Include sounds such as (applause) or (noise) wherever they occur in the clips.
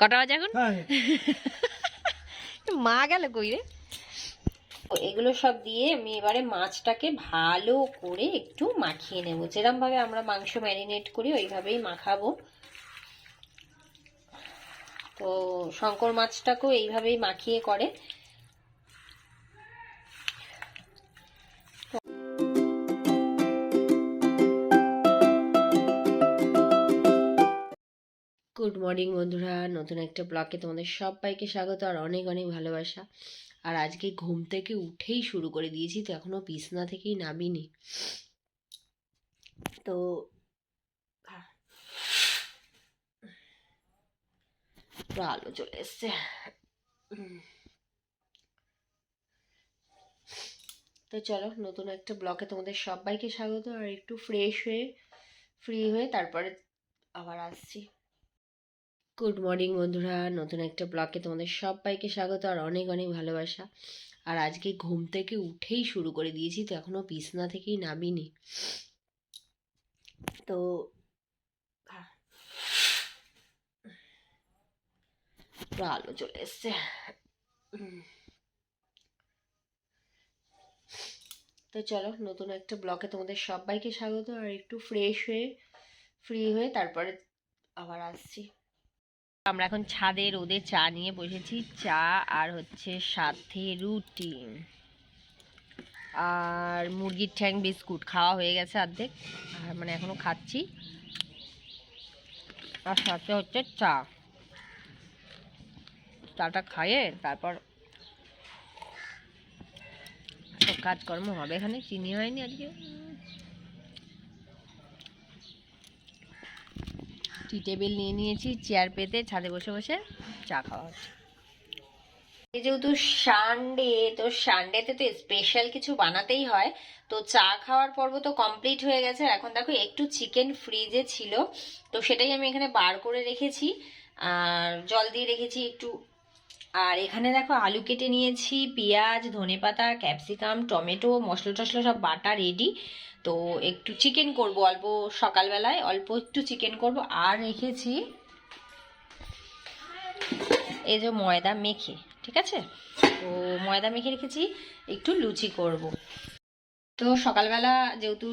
কটা বাজে এখন? হ্যাঁ। মা গেল কই রে? এগুলো সব দিয়ে আমি এবারে মাছটাকে ভালো করে একটু মাখিয়ে নেব। যেরকম ভাবে আমরা মাংস ম্যারিনেট করি ওইভাবেই মাখাবো। তো শঙ্কর মাছটাকেও এইভাবেই মাখিয়ে করে। গুড মর্নিং বন্ধুরা, নতুন একটা ব্লগে তোমাদের সবাইকে স্বাগত আর অনেক অনেক ভালোবাসা। আর আজকে ঘুম থেকে উঠেই শুরু করে দিয়েছি, তো এখনও বিছনা থেকেই নামিনি। তো আলো চলে এসছে। তো চলো, নতুন একটা ব্লগে তোমাদের সবাইকে স্বাগত, আর একটু ফ্রেশ হয়ে ফ্রি হয়ে তারপরে আবার আসছি। গুড মর্নিং বন্ধুরা। নতুন একটা ব্লগে তোমাদের সবাইকে স্বাগত আর অনেক অনেক ভালোবাসা। আর আজকে ঘুম থেকে উঠেই শুরু করে দিয়েছি, তো এখনও বিছনা থেকেই নামিনি। তো আলো চলে এসছে। তো চলো, নতুন একটা ব্লগে তোমাদের সবাইকে স্বাগত। আর একটু ফ্রেশ হয়ে ফ্রি হয়ে তারপরে আবার আসছি। আমরা এখন ছাদে রোদে চা নিয়ে বসেছি। চা আর হচ্ছে সাথে রুটি। আর মুরগির ঠ্যাং বিস্কুট। খাওয়া হয়ে গেছে অর্ধেক। আর মানে এখনও খাচ্ছি। আর সাথে হচ্ছে চা। চাটা খাইয়ে তারপর সব কাজকর্ম হবে এখানে। চিনি হয়নি আজকে। টি টেবিল নিয়ে নিয়েছি চেয়ার পেতে, ছাদে বসে বসে চা খাওয়া হচ্ছে। এই যেহেতু সানডে, তো সানডেতে তো স্পেশাল কিছু বানাতেই হয়, তো চা খাওয়ার পর্ব তো কমপ্লিট হয়ে গেছে। এখন দেখো, একটু চিকেন ফ্রিজে ছিল, তো সেটাই আমি এখানে বার করে রেখেছি, আর জল দিয়ে রেখেছি একটু। আর এখানে দেখো, আলু কেটে নিয়েছি, পেঁয়াজ, ধনেপাতা ক্যাপসিকাম টমেটো মশলা টশলা সব বাটা রেডি তো একটু চিকেন করব, অল্প সকালবেলায় অল্প একটু চিকেন করব। আর রেখেছি এই যে ময়দা মেখে, ঠিক আছে? তো ময়দা মেখে রেখেছি, একটু লুচি করব। তো সকালবেলা যেহেতু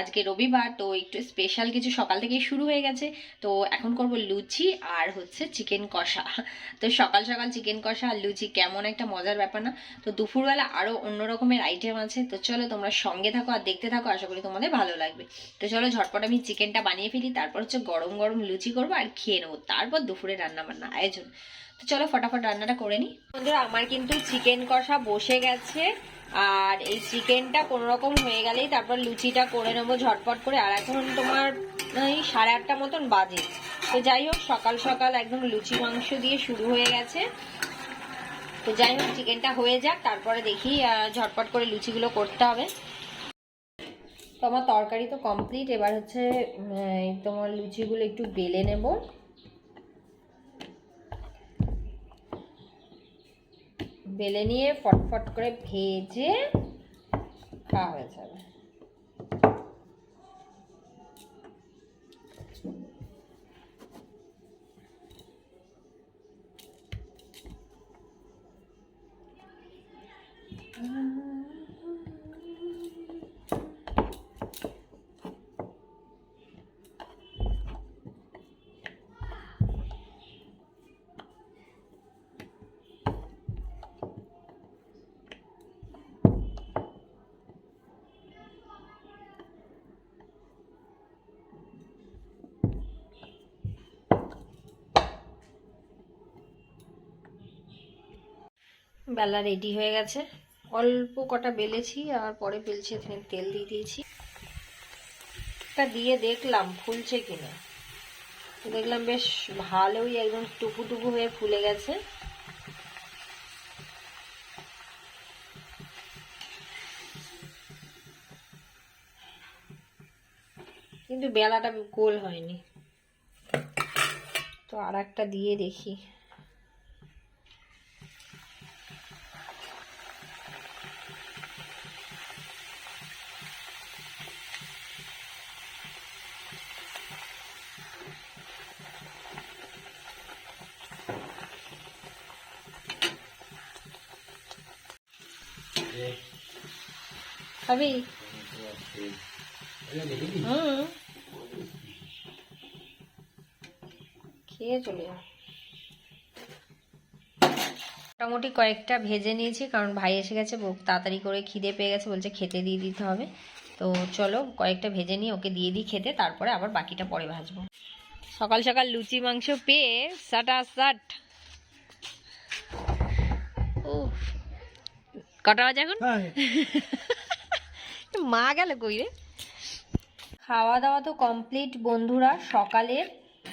আজকে রবিবার, তো একটু স্পেশাল কিছু সকাল থেকেই শুরু হয়ে গেছে। তো এখন করব লুচি আর হচ্ছে চিকেন কষা। তো সকাল সকাল চিকেন কষা আর লুচি কেমন একটা মজার ব্যাপার না? তো দুপুরবেলা আরও অন্য রকমের আইটেম আছে। তো চলো তোমরা সঙ্গে থাকো আর দেখতে থাকো, আশা করি তোমাদের ভালো লাগবে। তো চলো ঝটপট আমি চিকেনটা বানিয়ে ফেলি, তারপর হচ্ছে গরম গরম লুচি করব আর খেয়ে নেব। তারপর দুপুরে রান্না বান্না, আয়োজন। তো চলো ফটাফট রান্নাটা করে নিই বন্ধুরা, আমার কিন্তু চিকেন কষা বসে গেছে। আর এই চিকেনটা কোনো রকম হয়ে গেলেই তারপর লুচিটা করে নেব ঝটপট করে। আর এখন তোমার, এই সাড়ে আটটা মতন বাজে। তো যাই হোক, সকাল সকাল একদম লুচি মাংস দিয়ে শুরু হয়ে গেছে। তো যাই হোক, চিকেনটা হয়ে যাক, তারপরে দেখি ঝটপট করে লুচিগুলো করতে হবে। তো আমার তরকারি তো কমপ্লিট এবার হচ্ছে তোমার লুচিগুলো একটু বেলে নেব। বেলে নিয়ে ফটফট করে ভেজে খাওয়া হয়ে যাবে। বেলা রেডি হয়ে গেছে। অল্প কটা বেলেছি আর পরে বেলছি, এখানে তেল দিয়ে দিয়েছি। তা দিয়ে দেখলাম ফুলছে কিনা। দেখলাম বেশ ভালোই একদম টুকু টুকু হয়ে ফুলে গেছে। কিন্তু বেলাটা গোল হয়নি। তো আর একটা দিয়ে দেখি। খাবি হুম। খেয়ে চলে মোটামুটি কয়েকটা ভেজে নিয়েছি কারণ ভাই এসে গেছে তাড়াতাড়ি করে খিদে পেয়ে গেছে বলছে খেতে দিয়ে দিতে হবে। তো চলো কয়েকটা ভেজে নিয়ে ওকে দিয়ে দিই খেতে তারপরে আবার বাকিটা পরে ভাজবো। সকাল সকাল লুচি মাংস পেয়ে সাটা সাট কটা বাজে এখন? (laughs) মা গেল কই রে? খাওয়া দাওয়া তো কমপ্লিট বন্ধুরা, সকালের।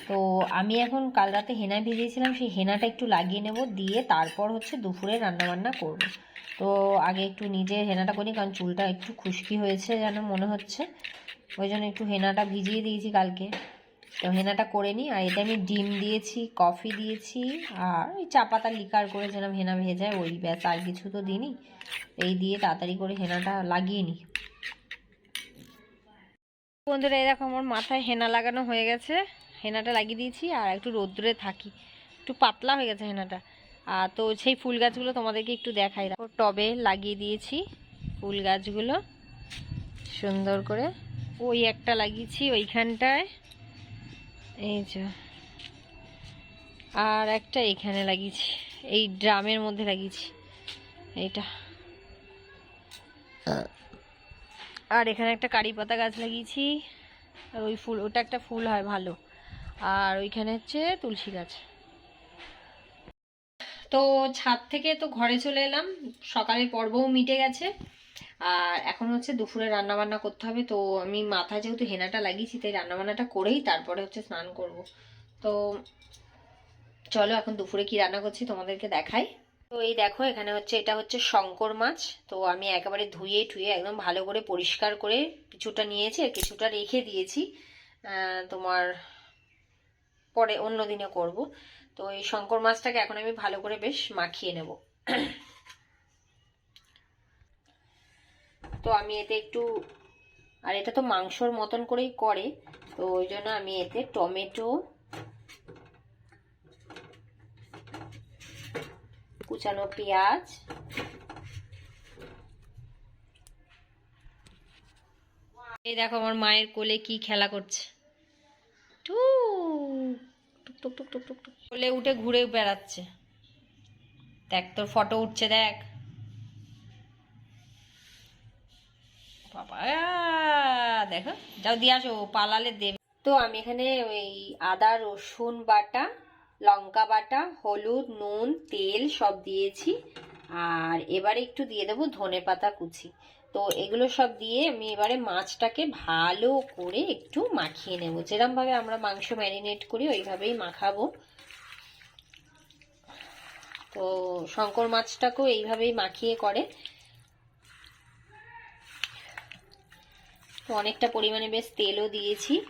তো আমি এখন কাল রাতে হেনা ভিজিয়েছিলাম, সেই হেনাটা একটু লাগিয়ে নেব, দিয়ে তারপর হচ্ছে দুপুরে রান্না বান্না করব। তো আগে একটু নিজে হেনাটা করি, কারণ চুলটা একটু খুশকি হয়েছে যেন মনে হচ্ছে। ওই জন্য একটু হেনাটা ভিজিয়ে দিয়েছি কালকে। তো হেনাটা করে নিই, আর এতে আমি ডিম দিয়েছি, কফি দিয়েছি, আর ওই চা পাতা লিকার করে যেন হেনা ভেজায় ওই ব্যাস, আর কিছু তো দিইনি। এই দিয়ে তাড়াতাড়ি করে হেনাটা লাগিয়ে নিই। বন্ধুরা দেখো আমার মাথায় হেনা লাগানো হয়ে গেছে। হেনাটা লাগিয়ে দিয়েছি আর একটু রোদ্দুরে থাকি। একটু পাতলা হয়ে গেছে হেনাটা। আর তো সেই ফুল গাছগুলো তোমাদেরকে একটু দেখাই। দেখো, টবে লাগিয়ে দিয়েছি ফুল গাছগুলো। সুন্দর করে ওই একটা লাগিয়েছি ওইখানটায়। এই যে। আর একটা এখানে লাগিয়েছি, এই ড্রামের মধ্যে লাগিয়েছি। এইটা। আর এখানে একটা কারি পাতা গাছ লাগিয়েছি। আর ওই ফুল, ওটা একটা ফুল হয় ভালো। আর ওইখানে হচ্ছে তুলসী গাছ। তো ছাদ থেকে তো ঘরে চলে এলাম। সকালের পর্বও মিটে গেছে। আর এখন হচ্ছে দুপুরে রান্না বান্না করতে হবে। তো আমি মাথায় যেহেতু হেনাটা লাগিয়েছি, তাই রান্না বান্নাটা করেই তারপরে হচ্ছে স্নান করব। তো চলো, এখন দুপুরে কি রান্না করছি তোমাদেরকে দেখাই। তো এই দেখো, এখানে হচ্ছে, এটা হচ্ছে শঙ্কর মাছ। তো আমি একেবারে ধুয়ে ঠুয়ে একদম ভালো করে পরিষ্কার করে কিছুটা নিয়েছি আর কিছুটা রেখে দিয়েছি। তোমার পরে অন্য দিনে করব। তো এই শঙ্কর মাছটাকে এখন আমি ভালো করে বেশ মাখিয়ে নেব। তো আমি এতে একটু, আর এটা তো মাংসর মতন করেই করে, তো ওই জন্য আমি এতে টমেটো কুচানো পেঁয়াজ। এই দেখো আমার মায়ের কোলে কি খেলা করছে। কোলে উঠে ঘুরে বেড়াচ্ছে। দেখ, তোর ফটো উঠছে, দেখ। বাবা দেখো, যাও দিয়ে আসো, পালালে দেবে। তো আমি এখানে ওই আদা, রসুন বাটা লঙ্কা বাটা, হলুদ, নুন, তেল সব দিয়েছি। আর এবারে একটু দিয়ে দেবো ধনে পাতা কুচি। তো এগুলো সব দিয়ে আমি এবারে মাছটাকে ভালো করে একটু মাখিয়ে নেব। যেরমভাবে আমরা মাংস ম্যারিনেট করি, ওইভাবেই মাখাবো। তো শঙ্কর মাছটাকেও এইভাবেই মাখিয়ে করে। তো অনেকটা পরিমাণে বেশ তেলও দিয়েছি।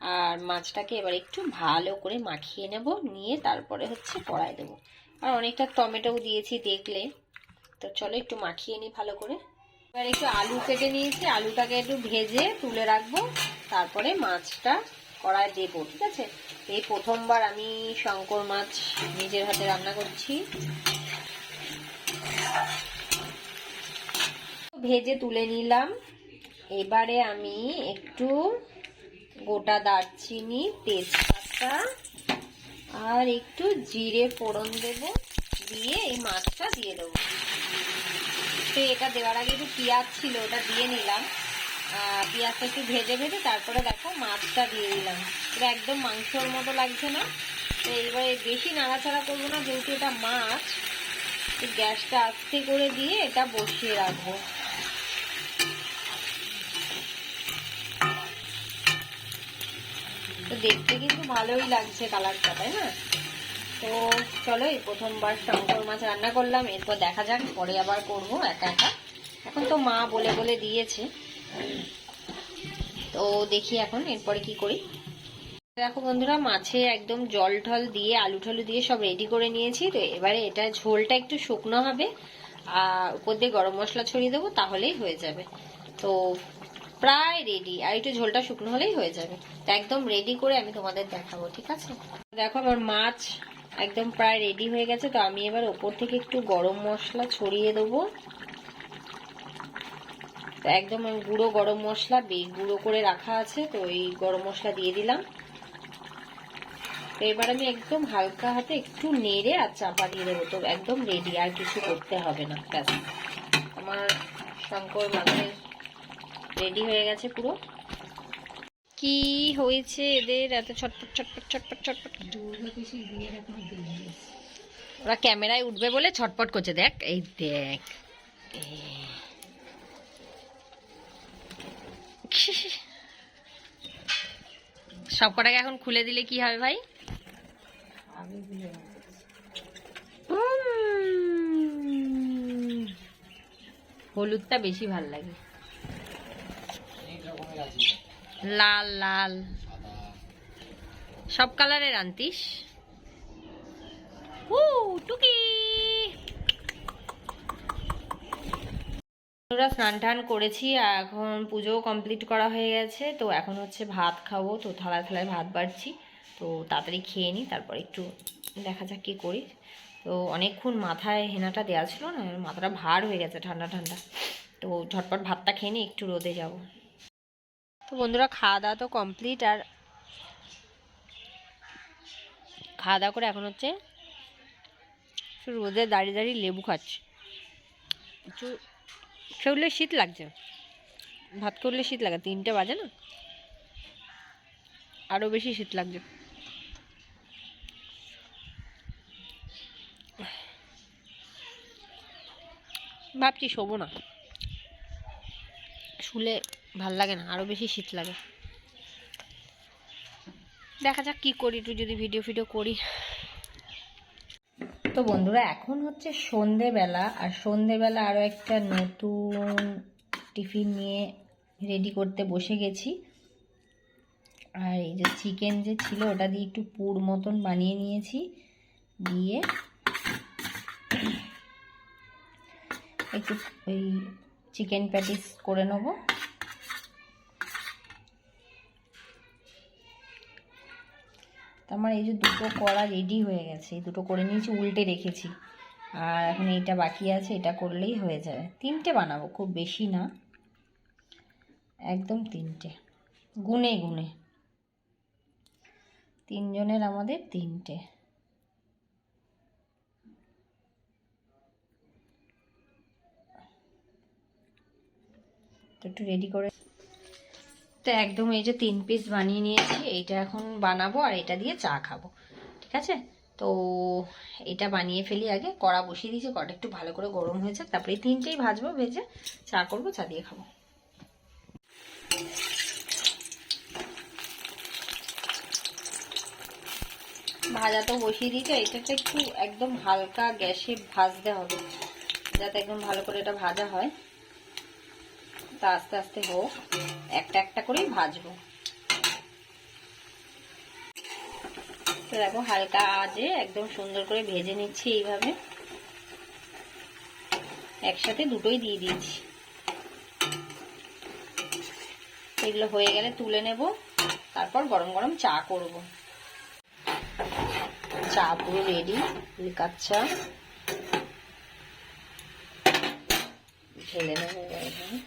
আর মাছটাকে এবার একটু ভালো করে মাখিয়ে নেব, নিয়ে তারপরে হচ্ছে কড়াই দেবো। আর অনেকটা টমেটোও দিয়েছি দেখলে। তো চলো একটু মাখিয়ে নিই ভালো করে। এবার একটু আলু কেটে নিয়েছি, আলুটাকে একটু ভেজে তুলে রাখব। তারপরে মাছটা কড়ায় দেবো, ঠিক আছে? এই প্রথমবার আমি শঙ্কর মাছ নিজের হাতে রান্না করছি। ভেজে তুলে নিলাম। এবারে আমি একটু গোটা দারচিনি, তেজপাতা, আর একটু জিরে ফোড়ন দেব, দিয়ে এই মাছটা দিয়ে দেবো। তো এটা দেওয়ার আগে একটু পেঁয়াজ ছিল, ওটা দিয়ে নিলাম। পেঁয়াজটা একটু ভেজে ভেজে তারপরে দেখো মাছটা দিয়ে দিলাম এটা একদম মাংসর মতো লাগছে না। তো এবারে বেশি নাড়াচাড়া করব না, যেহেতু এটা মাছ গ্যাসটা আস্তে করে দিয়ে এটা বসিয়ে রাখব। তো দেখতে কিন্তু ভালোই লাগছে কালারটা, তাই না? তো চলো, এই প্রথমবার শঙ্কর মাছ রান্না করলাম, এরপর দেখা যাক, পরে আবার করব একা একা। এখন তো মা বলে বলে দিয়েছে। তো দেখি এখন, এরপরে কি করি। দেখো বন্ধুরা, মাছে একদম জল ঠল দিয়ে, আলু ঠলু দিয়ে সব রেডি করে নিয়েছি। তো এবারে এটা ঝোলটা একটু শুকনো হবে, আর উপর দিয়ে গরম মশলা ছড়িয়ে দেবো, তাহলেই হয়ে যাবে। তো প্রায় রেডি আর একটু ঝোলটা শুকনো হলেই হয়ে যাবে। একদম রেডি করে আমি তোমাদের দেখাবো, ঠিক আছে? দেখো আমার মাছ একদম প্রায় রেডি হয়ে গেছে, তো আমি এবার ওপর থেকে একটু গরম মশলা ছড়িয়ে দেবো। একদম গুঁড়ো গরম মশলা গুঁড়ো করে রাখা আছে, তো এই গরম মশলা দিয়ে দিলাম। তো এবার আমি একদম হালকা হাতে একটু নেড়ে আর চাপা দিয়ে দেবো, তো একদম রেডি আর কিছু করতে হবে না আমার শঙ্কর মাছের রেডি হয়ে গেছে পুরো। কি হয়েছে এদের? এত ছটপট ছটপট ছটপট ছটপট। ওরা ক্যামেরায় উঠবে বলে ছটপট করছে। দেখ, এই দেখ। সব কটাকে এখন খুলে দিলে কি হবে ভাই? হলুদটা বেশি ভালো লাগে। লাল লাল। সব কালারের আনতিস? উ টুকি। স্নান টান করেছি, এখন পুজো কমপ্লিট করা হয়ে গেছে। তো এখন হচ্ছে ভাত খাব, তো থালায় থালায় ভাত বাড়ছি। তো তাড়াতাড়ি খেয়ে নিই, তারপর একটু দেখা যাক কী করি। তো অনেকক্ষণ মাথায় হেনাটা দেওয়া ছিল না, মাথাটা ভার হয়ে গেছে ঠান্ডা ঠান্ডা। তো ঝটপট ভাতটা খেয়ে নিই, একটু রোদে যাব। তো বন্ধুরা খাওয়া দাওয়া তো কমপ্লিট আর খাওয়া দাওয়া করে এখন হচ্ছে রোদে দাঁড়িয়ে দাঁড়িয়ে লেবু খাচ্ছি। একটু খেউলে শীত লাগছে। ভাত করলে শীত লাগে, তিনটে বাজে না? আরও বেশি শীত লাগছে। ভাবছি শোবো না। শুলে ভালো লাগে না আরও বেশি শীত লাগে। দেখা যাক কী করি, একটু যদি ভিডিও ফিডিও করি। তো বন্ধুরা, এখন হচ্ছে সন্ধেবেলা, আর সন্ধেবেলা আরও একটা নতুন টিফিন নিয়ে রেডি করতে বসে গেছি। আর এই যে চিকেন যে ছিল, ওটা দিয়ে একটু পুর মতন বানিয়ে নিয়েছি। দিয়ে একটু ওই চিকেন প্যাটিস করে নেব। তো আমার এই যে দুটো করা রেডি হয়ে গেছে, এই দুটো করে নিয়েছি, উল্টে রেখেছি। আর এখন এইটা বাকি আছে, এটা করলেই হয়ে যাবে। তিনটে বানাবো, খুব বেশি না। একদম তিনটে। গুনে গুনে। তিনজনের আমাদের তিনটে। তো একটু রেডি করে তো একদম এই যে তিন পিস বানিয়ে নিয়েছি, এইটা এখন বানাবো আর এটা দিয়ে চা খাব। ঠিক আছে? তো এটা বানিয়ে ফেলি আগে, কড়া বসিয়ে দিয়েছি কড়া একটু ভালো করে গরম হয়েছে তারপরে তিনটেই ভাজবো, ভেজে চা করব, চা দিয়ে খাব। ভাজা তো বসিয়ে দিয়েছে এটাকে একটু একদম হালকা গ্যাসে ভাজতে হবে, যাতে একদম ভালো করে এটা ভাজা হয়। তা আস্তে আস্তে হোক। একটা একটা করেই ভাজবো। তো দেখো, হালকা আজে একদম সুন্দর করে ভেজে নিচ্ছি এইভাবে। একসাথে দুটোই দিয়ে দিয়েছি। এগুলো হয়ে গেলে তুলে নেব, তারপর গরম গরম চা করব। চা পুরো রেডি লিকার চা। ঢেলে নেব এখানে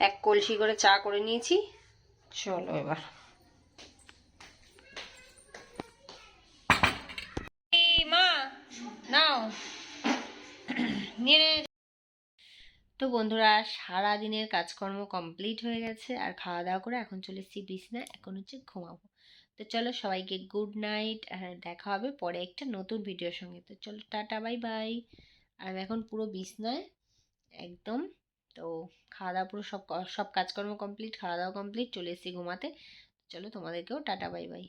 এক কলসি করে চা করে নিয়েছি। চলো এবার। মা, নাও। নিয়ে তো বন্ধুরা সারা দিনের কাজকর্ম কমপ্লিট হয়ে গেছে, আর খাওয়া দাওয়া করে এখন চলে এসেছি বিছনায় এখন হচ্ছে ঘুমাবো। তো চলো সবাইকে গুড নাইট, আর দেখা হবে পরে একটা নতুন ভিডিওর সঙ্গে। তো চলো, টাটা, বাই বাই। আর এখন পুরো বিছনায় একদম তো খাওয়া দাওয়া পুরো সব সব কাজকর্ম কমপ্লিট খাওয়া দাওয়া কমপ্লিট চলে এসেছি ঘুমাতে। চলো তোমাদেরকেও টাটা বাই বাই